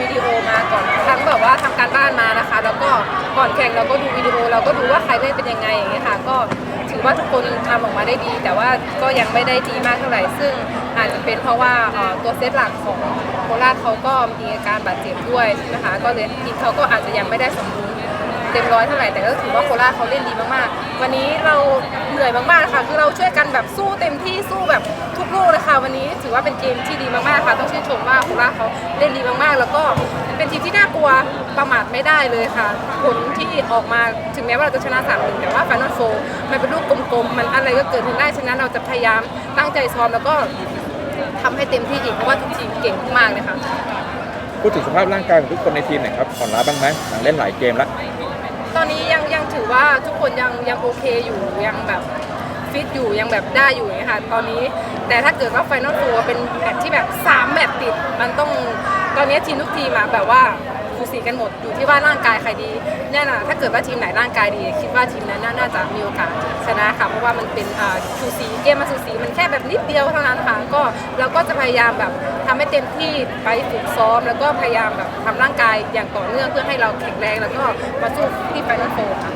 วิดีโอมาก่อนทั้งแบบว่าทำการบ้านมานะคะ แล้วก็ก่อนแข่งเราก็ดูวิดีโอ เราก็ดูว่าใครเล่นเป็นยังไงอย่างเงี้ยค่ะ ก็ถือว่าทุกคนทำออกมาได้ดี แต่ว่าก็ยังไม่ได้ดีมากเท่าไหร่ ซึ่งอาจจะเป็นเพราะว่าตัวเซตหลักของโคราชเขาก็มีอาการบาดเจ็บด้วยนะคะ ก็เลยทีมเขาก็อาจจะยังไม่ได้สมบูรณ์ เต็มร้อยเท่าไหร่แต่ก็ถือว่าโคราชเขาเล่นดีมากๆ วันนี้เราเหนื่อยมากๆนะคะคือเราช่วยกันแบบสู้เต็มที่สู้แบบทุกลูกเลยค่ะวันนี้ถือว่าเป็นเกมที่ดีมากๆค่ะ ต้องชื่นชมว่าโคราชเขาเล่นดีมากๆ แล้วก็เป็นทีมที่น่ากลัวประมาทไม่ได้เลยค่ะ ผลที่ออกมาถึงแม้ว่าเราจะชนะ3ามหนึ่งแต่ว่าฟ i น a l โฟมันเป็นลูกกลมๆมันอะไรก็เกิดขึ้นได้ฉะนั้นเราจะพยายามตั้งใจซ้อมแล้วก็ทำให้เต็มที่อีกเพราะว่าทุกทีมเก่งมากๆเลยค่ะ พูดถึงสภาพร่างกายของทุกคนในทีมหน่อยครับอ่อนล้าบ้างไหมหลังเล่นหลายเกมแล้ว ตอนนี้ยังยังถือว่าทุกคนยังยังโอเคอยู่ยังแบบฟิตอยู่ยังแบบได้อยู่อย่างคะตอนนี้ แต่ถ้าเกิดว่าไฟนอลโฟเป็นแมตช์ที่แบบ 3 แมตช์ติด มันต้องตอนนี้ทีมทุกทีมอะแบบว่าคูสีกันหมดอยู่ที่ว่าร่างกายใครดีแน่นอนถ้าเกิดว่าทีมไหนร่างกายดี คิดว่าทีมนั้นน่าจะมีโอกาสชนะค่ะเพราะว่ามันเป็นอ่าสูสีเกมมาสูสีมันแค่แบบนิดเดียวเท่านั้นค่ะก็เราก็จะพยายามแบบ ทำให้เต็มที่ไปฝึกซ้อม แล้วก็พยายามแบบทำร่างกายอย่างต่อเนื่องเพื่อให้เราแข็งแรงแล้วก็มาสู้ที่ไฟนอลโฟค่ะ